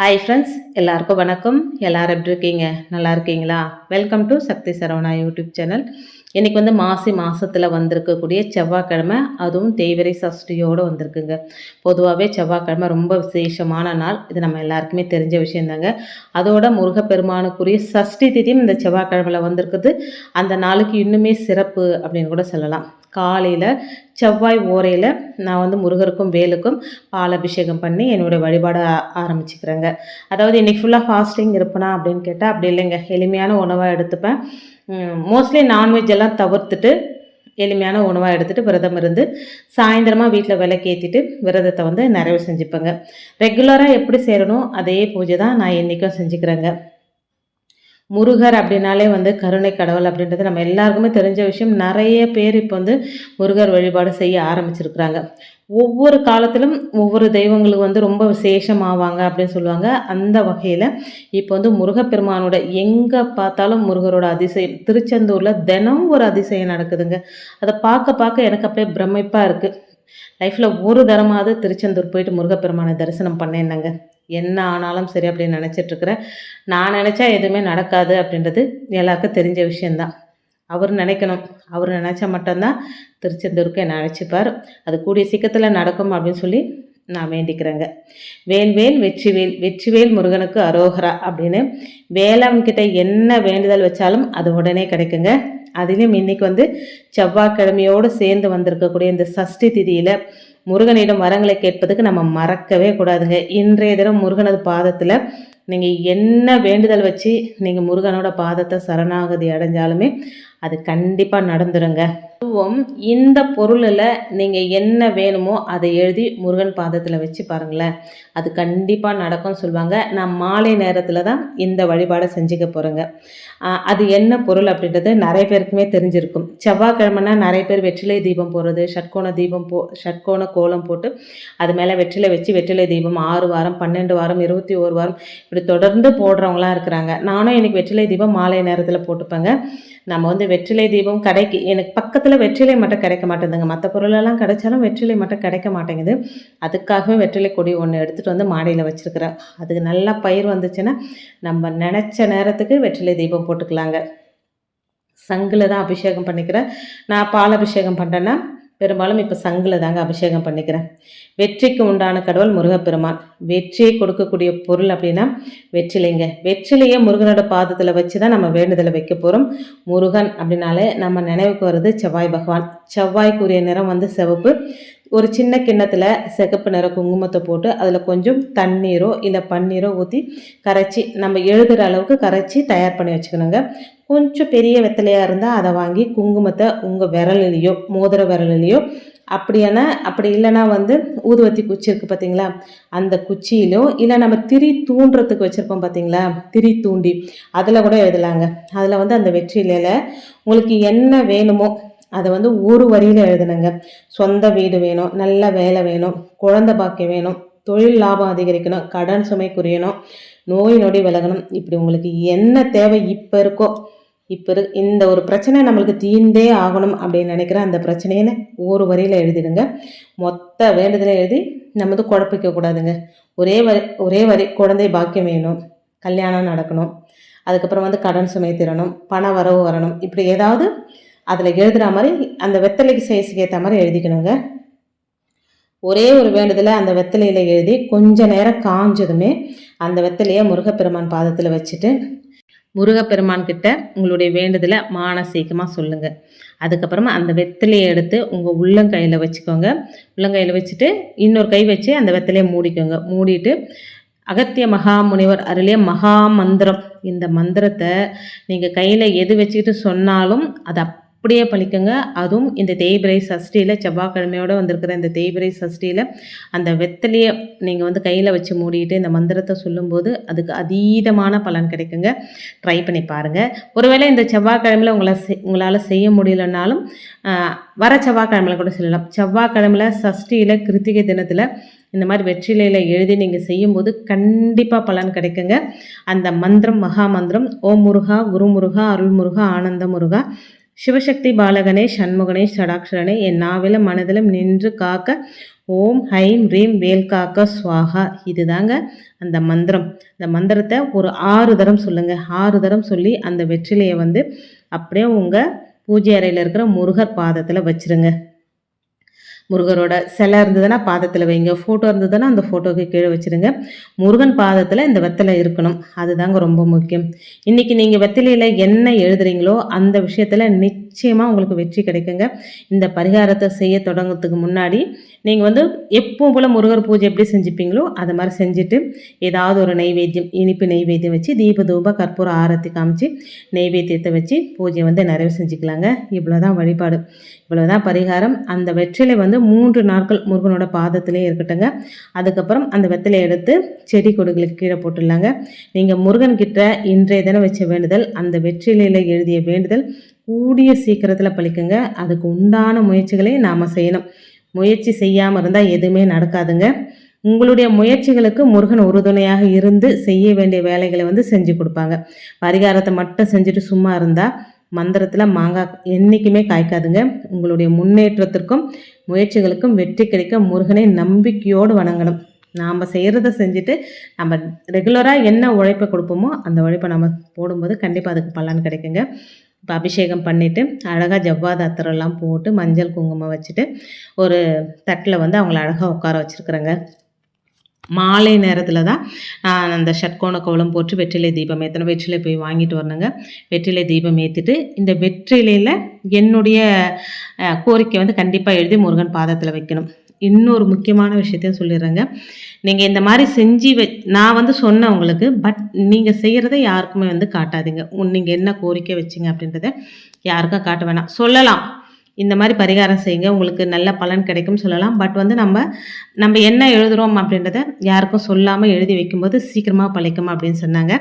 Hi friends எல்லாருக்கும் வணக்கம். எல்லாரும் எப்படி இருக்கீங்க? நல்லா இருக்கீங்களா? Welcome to Sakthi Saravana YouTube channel. இன்றைக்கி வந்து மாசி மாதத்தில் வந்திருக்கக்கூடிய செவ்வாய்க்கிழமை அதுவும் தேய்வரை சஷ்டியோடு வந்திருக்குங்க. பொதுவாகவே செவ்வாய்க்கிழமை ரொம்ப விசேஷமான நாள். இது நம்ம எல்லாருக்குமே தெரிஞ்ச விஷயந்தாங்க. அதோட முருகப்பெருமானுக்குரிய சஷ்டி திதியும் இந்த செவ்வாய்க்கிழமையில் வந்திருக்குது. அந்த நாளுக்கு இன்னுமே சிறப்பு அப்படின்னு கூட சொல்லலாம். காலையில் செவ்வாய் ஓரையில் நான் வந்து முருகருக்கும் வேலுக்கும் பால் அபிஷேகம் பண்ணி என்னுடைய வழிபாடு ஆரம்பிச்சுக்கிறேங்க. அதாவது இன்றைக்கி ஃபுல்லாக ஃபாஸ்டிங் இருப்பேனா அப்படின்னு கேட்டால் அப்படி இல்லைங்க. எளிமையான உணவாக எடுத்துப்பேன். மோஸ்ட்லி நான்வெஜ் எல்லாம் தவிர்த்துட்டு எளிமையான உணவாக எடுத்துகிட்டு விரதம் இருந்து சாயந்தரமாக வீட்டில் விளக்கேற்றிட்டு விரதத்தை வந்து நிறைவு செஞ்சுப்பேங்க. ரெகுலராக எப்படி செய்கிறனோ அதே பூஜை தான் நான் என்றைக்கும் செஞ்சுக்கிறேங்க. முருகர் அப்படின்னாலே வந்து கருணை கடவுள் அப்படின்றது நம்ம எல்லாருக்குமே தெரிஞ்ச விஷயம். நிறைய பேர் இப்போ வந்து முருகர் வழிபாடு செய்ய ஆரம்பிச்சிருக்கிறாங்க. ஒவ்வொரு காலத்திலும் ஒவ்வொரு தெய்வங்களுக்கு வந்து ரொம்ப விசேஷமாவாங்க அப்படின்னு சொல்லுவாங்க. அந்த வகையில் இப்போ வந்து முருகப்பெருமானோட எங்கே பார்த்தாலும் முருகரோட அதிசயம். திருச்செந்தூரில் தினம் ஒரு அதிசயம் நடக்குதுங்க. அதை பார்க்க பார்க்க எனக்கு அப்படியே பிரமிப்பாக இருக்குது லைஃப்பில் ஒரு தரமாவது திருச்செந்தூர் போயிட்டு முருகப்பெருமானை தரிசனம் பண்ணேன்னாங்க என்ன ஆனாலும் சரி அப்படின்னு நினச்சிட்ருக்கிறேன். நான் நினச்சா எதுவுமே நடக்காது அப்படின்றது எல்லாருக்கும் தெரிஞ்ச விஷயந்தான் அவர் நினைக்கணும். அவர் நினச்சா மட்டும்தான் திருச்செந்தூருக்கு என்னை அழைச்சிப்பார். அது கூடிய சீக்கிரத்தில் நடக்கும் அப்படின்னு சொல்லி நான் வேண்டிக்கிறேங்க. வேல்வேல் வெற்றிவேல் வெற்றிவேல் முருகனுக்கு அரோகரா அப்படின்னு வேளாண்கிட்ட என்ன வேண்டுதல் வச்சாலும் அது உடனே கிடைக்குங்க. அதிலும் இன்னைக்கு வந்து செவ்வாய்க்கிழமையோடு சேர்ந்து வந்திருக்கக்கூடிய இந்த சஷ்டி திதியில் முருகனிடம் வரங்களை கேட்பதுக்கு நம்ம மறக்கவே கூடாதுங்க. இன்றைய தினம் முருகனது பாதத்தில் நீங்கள் என்ன வேண்டுதல் வச்சு நீங்கள் முருகனோட பாதத்தை சரணாகதி அடைஞ்சாலுமே அது கண்டிப்பாக நடந்துருங்க. அதுவும் இந்த பொருளில் நீங்கள் என்ன வேணுமோ அதை எழுதி முருகன் பாதத்தில் வச்சு பாருங்களேன். அது கண்டிப்பாக நடக்கும்னு சொல்லுவாங்க. நான் மாலை நேரத்தில் தான் இந்த வழிபாடை செஞ்சுக்க போகிறேங்க அது என்ன பொருள் அப்படின்றது நிறைய பேருக்குமே தெரிஞ்சிருக்கும். செவ்வாய்க்கிழமைனா நிறைய பேர் வெற்றிலை தீபம் போடுறது ஷட்கோண தீபம் போ ஷட்கோண கோலம் போட்டு அது மேலே வெற்றிலை வச்சு வெற்றிலை தீபம் ஆறு வாரம் பன்னெண்டு வாரம் இருபத்தி ஒரு வாரம் இப்படி தொடர்ந்து போடுறவங்களாம் இருக்கிறாங்க. நானும் எனக்கு வெற்றிலை தீபம் மாலை நேரத்தில் போட்டுப்பேங்க. நம்ம வந்து வெற்றிலை தீபம் கிடைக்கு எனக்கு பக்கத்தில் வெற்றிலை மட்டும் கிடைக்க மாட்டேங்குதுங்க. மற்ற பொருளெல்லாம் கிடைச்சாலும் வெற்றிலை மட்டும் கிடைக்க மாட்டேங்குது. அதுக்காகவே வெற்றிலை கொடி ஒன்று எடுத்துகிட்டு வந்து மாடியில் வச்சுருக்குறேன் அதுக்கு நல்லா பயிர் வந்துச்சுன்னா நம்ம நினச்ச நேரத்துக்கு வெற்றிலை தீபம் போட்டுக்கலாங்க. சங்கில் தான் அபிஷேகம் பண்ணிக்கிறேன். நான் பால் அபிஷேகம் பண்ணுறேன்னா பெரும்பாலும் இப்போ சங்கில் தாங்க அபிஷேகம் பண்ணிக்கிறேன். வெற்றிக்கு உண்டான கடவுள் முருகப்பெருமான். வெற்றியை கொடுக்கக்கூடிய பொருள் அப்படின்னா வெற்றிலைங்க. வெற்றிலையே முருகனோட பாதத்தில் வச்சு தான் நம்ம வேண்டுதலை வைக்க போகிறோம் முருகன் அப்படின்னாலே நம்ம நினைவுக்கு வருது செவ்வாய் பகவான். செவ்வாய்க்குரிய நிறம் வந்து சிவப்பு. ஒரு சின்ன கிண்ணத்தில் சிகப்பு நிற குங்குமத்தை போட்டு அதில் கொஞ்சம் தண்ணீரோ இல்லை பன்னீரோ ஊற்றி கரைச்சி நம்ம எழுதுகிற அளவுக்கு கரைச்சி தயார் பண்ணி வச்சுக்கணுங்க. கொஞ்சம் பெரிய வெத்தலையாக இருந்தால் அதை வாங்கி குங்குமத்தை உங்கள் விரலிலேயோ மோதிர விரலிலேயோ அப்படியான அப்படி இல்லைன்னா வந்து ஊதுவத்தி குச்சி இருக்குது பார்த்தீங்களா அந்த குச்சியிலோ இல்லை நம்ம திரி தூண்டுறதுக்கு வச்சுருப்போம் பார்த்தீங்களா திரி தூண்டி அதில் கூட எழுதலாங்க. அதில் வந்து அந்த வெற்றிலையில் உங்களுக்கு என்ன வேணுமோ அதை வந்து ஒரு வரியில் எழுதுனங்க. சொந்த வீடு வேணும் நல்ல வேலை வேணும் குழந்த பாக்கியம் வேணும் தொழில் லாபம் அதிகரிக்கணும் கடன் சுமை குறையணும் நோய் நொடி விலகணும். இப்படி உங்களுக்கு என்ன தேவை இப்போ இருக்கோ இப்போ இரு இந்த ஒரு பிரச்சனை நம்மளுக்கு தீர்ந்தே ஆகணும் அப்படின்னு நினைக்கிற அந்த பிரச்சனையில ஒரு வரியில் எழுதிடுங்க. மொத்த வேண்டுதலை எழுதி நம்ம வந்து குழப்பிக்க கூடாதுங்க. ஒரே வரி ஒரே வரி குழந்தை பாக்கியம் வேணும் கல்யாணம் நடக்கணும் அதுக்கப்புறம் வந்து கடன் சுமை திறனும் பண வரவு வரணும். இப்படி ஏதாவது அதில் எழுதுகிற மாதிரி அந்த வெத்தலைக்கு சைஸுக்கு ஏற்ற மாதிரி எழுதிக்கணுங்க. ஒரே ஒரு வேண்டுதலை அந்த வெத்தலையில் எழுதி கொஞ்ச நேரம் காஞ்சதுமே அந்த வெத்தலையை முருகப்பெருமான் பாதத்தில் வச்சுட்டு முருகப்பெருமான் கிட்ட உங்களுடைய வேண்டுதலை மானசீகமாக சொல்லுங்கள் அதுக்கப்புறமா அந்த வெத்தலையை எடுத்து உங்கள் உள்ளங்கையில் வச்சுக்கோங்க. உள்ளங்கையில் வச்சுட்டு இன்னொரு கை வச்சு அந்த வெத்தலையை மூடிக்கோங்க. மூடிட்டு அகத்திய மகா முனிவர் அருளிய மகா மந்திரம் இந்த மந்திரத்தை நீங்கள் கையில் எது வச்சுக்கிட்டு சொன்னாலும் அதை அப்படியே பழிக்குங்க. அதுவும் இந்த தேய்பிரை சஷ்டியில் செவ்வாய்க்கிழமையோடு வந்திருக்கிற இந்த தேய்பிரை சஷ்டியில் அந்த வெத்தலையை நீங்கள் வந்து கையில் வச்சு மூடிட்டு இந்த மந்திரத்தை சொல்லும்போது அதுக்கு அதீதமான பலன் கிடைக்குங்க. ட்ரை பண்ணி பாருங்கள் ஒருவேளை இந்த செவ்வாய்க்கிழமையில் உங்களை உங்களால் செய்ய முடியலனாலும் வர செவ்வாய்க்கிழமையில் கூட சொல்லலாம் செவ்வாய்க்கிழமையில் சஷ்டியில் கிருத்திகை தினத்தில் இந்த மாதிரி வெற்றிலையில் எழுதி நீங்கள் செய்யும்போது கண்டிப்பாக பலன் கிடைக்குங்க. அந்த மந்திரம் மகா மந்திரம் ஓம் முருகா குரு முருகா அருள் முருகா ஆனந்த முருகா சிவசக்தி பாலகனே சண்முகனே சடாக்ஷரனே என் நாவிலும் மனதிலும் நின்று காக்க ஓம் ஹைம் ரீம் வேல் காக்க இதுதாங்க அந்த மந்திரம். இந்த மந்திரத்தை ஒரு ஆறு தரம் சொல்லுங்கள் ஆறு தரம் சொல்லி அந்த வெற்றிலையை வந்து அப்படியே உங்கள் பூஜை அறையில் இருக்கிற முருகர் பாதத்தில் வச்சிருங்க. முருகரோட சிலை இருந்ததுன்னா பாதத்தில் வைங்க. ஃபோட்டோ இருந்ததுன்னா அந்த ஃபோட்டோக்கு கீழே வச்சுருங்க. முருகன் பாதத்தில் இந்த வெத்தலை இருக்கணும். அதுதாங்க ரொம்ப முக்கியம். இன்றைக்கி நீங்கள் வெத்தலையில் என்ன எழுதுறீங்களோ அந்த விஷயத்தில் நிச்சயமாக உங்களுக்கு வெற்றி கிடைக்குங்க. இந்த பரிகாரத்தை செய்ய தொடங்குறதுக்கு முன்னாடி நீங்கள் வந்து எப்பவும் போல் முருகர் பூஜை எப்படி செஞ்சுப்பீங்களோ அதை மாதிரி செஞ்சுட்டு ஏதாவது ஒரு நெய்வேத்தியம் இனிப்பு நெய்வேத்தியம் வச்சு தீப தூப கற்பூர ஆரத்தி காமிச்சு நெய்வேத்தியத்தை வச்சு பூஜையை வந்து நிறைவு செஞ்சுக்கலாங்க. இவ்வளோதான் வழிபாடு. இவ்வளோதான் பரிகாரம். அந்த வெற்றிலை வந்து மூன்று நாட்கள் முருகனோட பாதத்திலே இருக்கட்டுங்க. அதுக்கப்புறம் அந்த வெத்திலை எடுத்து செடி கொடிகளுக்கு கீழே போட்டுடலாங்க. நீங்கள் முருகன்கிட்ட இன்றைய தினம் வச்ச வேண்டுதல் அந்த வெற்றிலையில் எழுதிய வேண்டுதல் கூடிய சீக்கிரத்தில் பழிக்குங்க. அதுக்கு உண்டான முயற்சிகளை நாம் செய்யணும். முயற்சி செய்யாமல் இருந்தால் எதுவுமே நடக்காதுங்க. உங்களுடைய முயற்சிகளுக்கு முருகன் உறுதுணையாக இருந்து செய்ய வேண்டிய வேலைகளை வந்து செஞ்சு கொடுப்பாங்க. பரிகாரத்தை மட்டும் செஞ்சுட்டு சும்மா இருந்தால் மந்திரத்தில் மாங்காய் என்றைக்குமே காய்க்காதுங்க. உங்களுடைய முன்னேற்றத்திற்கும் முயற்சிகளுக்கும் வெற்றி கிடைக்க முருகனை நம்பிக்கையோடு வணங்கணும். நாம் செய்கிறத செஞ்சுட்டு நம்ம ரெகுலராக என்ன உழைப்பை கொடுப்போமோ அந்த உழைப்பை நம்ம போடும்போது கண்டிப்பாக அதுக்கு பலன் கிடைக்குங்க. இப்போ அபிஷேகம் பண்ணிவிட்டு அழகாக ஜவ்வாது அத்தரெல்லாம் போட்டு மஞ்சள் குங்குமம் வச்சுட்டு ஒரு தட்டில் வந்து அவங்கள அழகாக உட்கார வச்சுருக்குறேங்க. மாலை நேரத்தில் தான் நான் அந்த ஷட்கோண கோலம் போட்டு வெற்றிலை தீபம் ஏற்றணும் வெற்றிலை போய் வாங்கிட்டு வரணுங்க. வெற்றிலை தீபம் ஏற்றிட்டு இந்த வெற்றிலையில் என்னுடைய கோரிக்கை வந்து கண்டிப்பாக எழுதி முருகன் பாதத்தில் வைக்கணும். இன்னொரு முக்கியமான விஷயத்தையும் சொல்லிடுறேங்க. நீங்கள் இந்த மாதிரி செஞ்சு வை நான் வந்து சொன்னேன் உங்களுக்கு பட் நீங்கள் செய்கிறத யாருக்குமே வந்து காட்டாதீங்க. நீங்கள் என்ன கோரிக்கை வச்சிங்க அப்படின்றத யாருக்கும் காட்ட வேணாம். சொல்லலாம். இந்த மாதிரி பரிகாரம் செய்யுங்க. உங்களுக்கு நல்ல பலன் கிடைக்கும் சொல்லலாம். பட் வந்து நம்ம நம்ம என்ன எழுதுகிறோம் அப்படின்றத யாருக்கும் சொல்லாமல் எழுதி வைக்கும்போது சீக்கிரமாக பழைக்கும் அப்படின்னு சொன்னாங்க.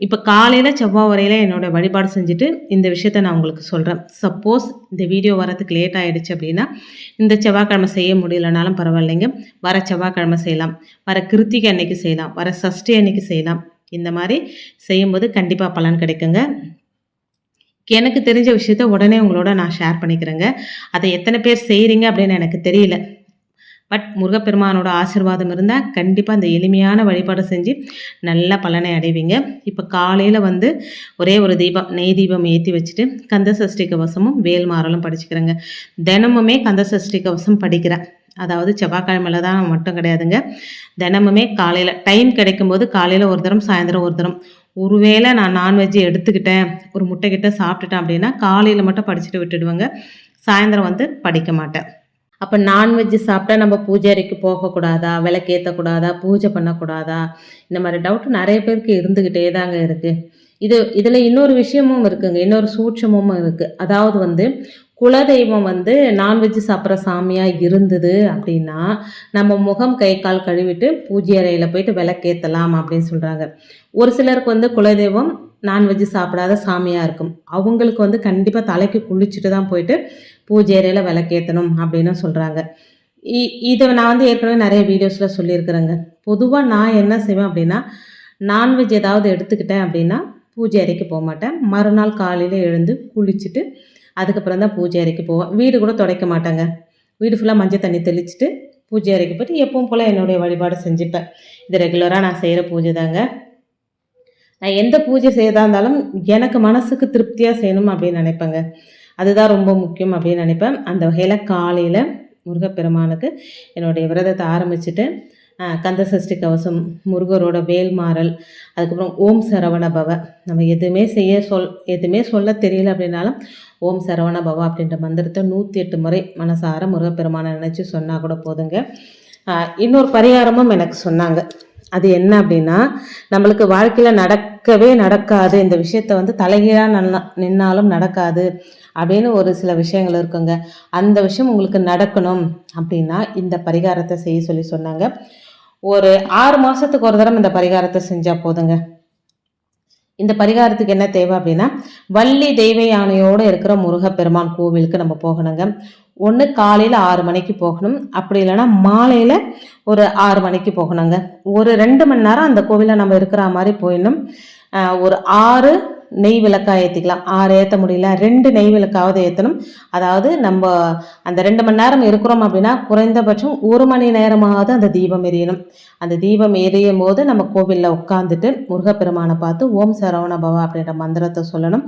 இப்போ காலையில் செவ்வாய் வரையில் என்னோடய வழிபாடு செஞ்சுட்டு இந்த விஷயத்த நான் உங்களுக்கு சொல்கிறேன் சப்போஸ் இந்த வீடியோ வரதுக்கு லேட் ஆகிடுச்சு அப்படின்னா இந்த செவ்வாய்க்கிழமை செய்ய முடியலனாலும் பரவாயில்லைங்க. வர செவ்வாய்க்கிழமை செய்யலாம். வர கிருத்திகை அன்னைக்கு செய்யலாம். வர சஷ்டி அன்னைக்கு செய்யலாம். இந்த மாதிரி செய்யும்போது கண்டிப்பாக பலன் கிடைக்குங்க. எனக்கு தெரிஞ்ச விஷயத்த உடனே உங்களோட நான் ஷேர் பண்ணிக்கிறேங்க. அதை எத்தனை பேர் செய்கிறீங்க அப்படின்னு எனக்கு தெரியல. பட் முருகப்பெருமானோட ஆசிர்வாதம் இருந்தால் கண்டிப்பாக அந்த எளிமையான வழிபாடு செஞ்சு நல்ல பலனை அடைவீங்க. இப்போ காலையில் வந்து ஒரே ஒரு தீபம் நெய் தீபம் ஏற்றி வச்சுட்டு கந்த சஷ்டி கவசமும் வேல்மாறலும் படிச்சுக்கிறேங்க. தினமுமே கந்த சஷ்டி கவசம் படிக்கிறேன் அதாவது செவ்வாய்க்கிழமையில தான் மட்டும் கிடையாதுங்க. தினமுமே காலையில் டைம் கிடைக்கும்போது காலையில் ஒரு தரம் சாயந்தரம் ஒரு தரம். ஒருவேளை நான் நான்வெஜ் எடுத்துக்கிட்டேன் ஒரு முட்டை கிட்ட சாப்பிட்டுட்டேன் அப்படின்னா காலையில் மட்டும் படிச்சுட்டு விட்டுடுவேங்க. சாயந்தரம் வந்து படிக்க மாட்டேன். அப்போ நான்வெஜ் சாப்பிட்டா நம்ம பூஜை அறைக்கு போகக்கூடாதா? விளக்கேற்றக்கூடாதா பூஜை பண்ணக்கூடாதா? இந்த மாதிரி டவுட் நிறைய பேருக்கு இருந்துக்கிட்டே தாங்க இருக்குது இது இதில் இன்னொரு விஷயமும் இருக்குங்க. இன்னொரு சூட்சமும் இருக்குது அதாவது வந்து குலதெய்வம் வந்து நான்வெஜ் சாப்பிட்ற சாமியாக இருந்தது அப்படின்னா நம்ம முகம் கை கால் கழுவிட்டு பூஜை அறையில் போயிட்டு விளக்கேற்றலாம் அப்படின்னு சொல்கிறாங்க ஒரு சிலருக்கு வந்து குலதெய்வம் நான்வெஜ் சாப்பிடாத சாமியாக இருக்கும். அவங்களுக்கு வந்து கண்டிப்பாக தலைக்கு குளிச்சுட்டு தான் போயிட்டு பூஜை அறையில் விளக்கேற்றணும் அப்படின்னு சொல்கிறாங்க இதை நான் வந்து ஏற்கனவே நிறைய வீடியோஸில் சொல்லியிருக்கிறேங்க. பொதுவாக நான் என்ன செய்வேன் அப்படின்னா நான்வெஜ் ஏதாவது எடுத்துக்கிட்டேன் அப்படின்னா பூஜை அறைக்கு போக மாட்டேன். மறுநாள் காலையில் எழுந்து குளிச்சுட்டு அதுக்கப்புறம் தான் பூஜை அறைக்கு போவேன். வீடு கூட துடைக்க மாட்டாங்க. வீடு ஃபுல்லாக மஞ்சள் தண்ணி தெளிச்சுட்டு பூஜை அறைக்கு போயிட்டு எப்பவும் போல் என்னுடைய வழிபாடு செஞ்சுப்பேன். இது ரெகுலராக நான் செய்கிற பூஜை தாங்க. நான் எந்த பூஜை செய்யறதா இருந்தாலும் எனக்கு மனசுக்கு திருப்தியாக செய்யணும் அப்படின்னு நினைப்பேங்க. அதுதான் ரொம்ப முக்கியம் அப்படின்னு நினைப்பேன். அந்த வகையில் காலையில் முருகப்பெருமானுக்கு என்னுடைய விரதத்தை ஆரம்பிச்சுட்டு கந்த சஷ்டி கவசம் முருகரோட வேல்மாறல் அதுக்கப்புறம் ஓம் சரவண பவ. நம்ம எதுவுமே செய்ய சொல் எதுவுமே சொல்ல தெரியல அப்படின்னாலும் ஓம் சரவண பவ அப்படின்ற மந்திரத்தை நூற்றி எட்டு முறை மனசார முருகப்பெருமானை நினச்சி சொன்னால் கூட போதுங்க. இன்னொரு பரிகாரமும் எனக்கு சொன்னாங்க. அது என்ன அப்படின்னா நம்மளுக்கு வாழ்க்கையில் நடக்கவே நடக்காது. இந்த விஷயத்த வந்து தலைகீழாக நல்லா நின்னாலும் நடக்காது அப்படின்னு ஒரு சில விஷயங்கள் இருக்குங்க. அந்த விஷயம் உங்களுக்கு நடக்கணும் அப்படின்னா இந்த பரிகாரத்தை செய்ய சொல்லி சொன்னாங்க. ஒரு ஆறு மாதத்துக்கு ஒரு தடவை இந்த பரிகாரத்தை செஞ்சால் போதுங்க. இந்த பரிகாரத்துக்கு என்ன தேவை அப்படின்னா வள்ளி தெய்வ யானையோடு இருக்கிற முருகப்பெருமான் கோவிலுக்கு நம்ம போகணுங்க. ஒன்று காலையில் ஆறு மணிக்கு போகணும். அப்படி இல்லைன்னா மாலையில் ஒரு ஆறு மணிக்கு போகணுங்க. ஒரு ரெண்டு மணி நேரம் அந்த கோவிலில் நம்ம இருக்கிற மாதிரி போயிடணும். ஒரு ஆறு நெய் விளக்காக ஏற்றிக்கலாம் ஆறு ஏற்ற முடியல ரெண்டு நெய் விளக்காவது ஏற்றணும் அதாவது நம்ம அந்த ரெண்டு மணி நேரம் இருக்கிறோம் அப்படின்னா குறைந்தபட்சம் ஒரு மணி நேரமாவது அந்த தீபம் எரியணும். அந்த தீபம் எரியும் போது நம்ம கோவிலில் உட்காந்துட்டு முருகப்பெருமானை பார்த்து ஓம் சரவண பவா அப்படின்ற மந்திரத்தை சொல்லணும்.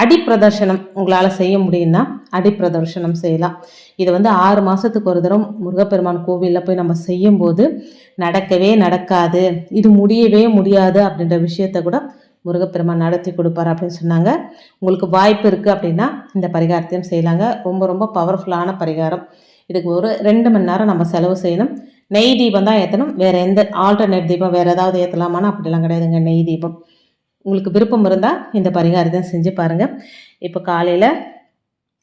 அடிப்பிரதர்ஷனம் உங்களால் செய்ய முடியும்னா அடிப்பிரதர்ஷனம் செய்யலாம். இது வந்து ஆறு மாதத்துக்கு ஒரு தரம் முருகப்பெருமான் கோவிலில் போய் நம்ம செய்யும்போது நடக்கவே நடக்காது. இது முடியவே முடியாது அப்படின்ற விஷயத்த கூட முருகப்பெருமான் நடத்தி கொடுப்பார் அப்படின்னு சொன்னாங்க. உங்களுக்கு வாய்ப்பு இருக்குது அப்படின்னா இந்த பரிகாரத்தையும் செய்யலாங்க. ரொம்ப ரொம்ப பவர்ஃபுல்லான பரிகாரம். இதுக்கு ஒரு ரெண்டு மணி நேரம் நம்ம செலவு செய்யணும். நெய் தீபம் தான் ஏற்றணும் வேறு எந்த ஆல்டர்னேட் தீபம் வேறு ஏதாவது ஏற்றலாமான்னா அப்படிலாம் கிடையாதுங்க. நெய் தீபம். உங்களுக்கு விருப்பம் இருந்தால் இந்த பரிகாரத்தையும் செஞ்சு பாருங்கள் இப்போ காலையில்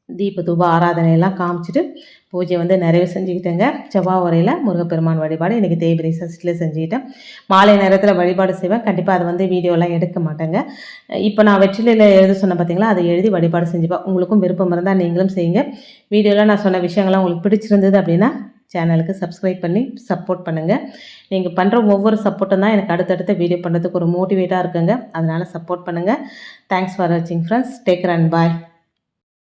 தீப தூப ஆராதனையெல்லாம் காமிச்சிட்டு பூஜை வந்து நிறைவு செஞ்சுக்கிட்டேங்க. செவ்வாய் உரையில் முருகப்பெருமான் வழிபாடு இன்றைக்கி தேய்பிரி சஷ்டியில் செஞ்சுக்கிட்டேன். மாலை நேரத்தில் வழிபாடு செய்வேன். கண்டிப்பாக அது வந்து வீடியோலாம் எடுக்க மாட்டேங்க. இப்போ நான் வெற்றிலையில் எழுத சொன்னேன் பார்த்தீங்களா அதை எழுதி வழிபாடு செஞ்சுப்பேன். உங்களுக்கும் விருப்பம் இருந்தால் நீங்களும் செய்யுங்க. வீடியோவில் நான் சொன்ன விஷயங்கள்லாம் உங்களுக்கு பிடிச்சிருந்தது அப்படின்னா சேனலுக்கு சப்ஸ்கிரைப் பண்ணி சப்போர்ட் பண்ணுங்கள் நீங்கள் பண்ணுற ஒவ்வொரு சப்போர்ட்டும் தான் எனக்கு அடுத்தடுத்த வீடியோ பண்ணுறதுக்கு ஒரு மோட்டிவேட்டாக இருக்குங்க. அதனால் சப்போர்ட் பண்ணுங்கள் தேங்க்ஸ் ஃபார் வாட்சிங் ஃப்ரெண்ட்ஸ் டேக் அண்ட் பாய்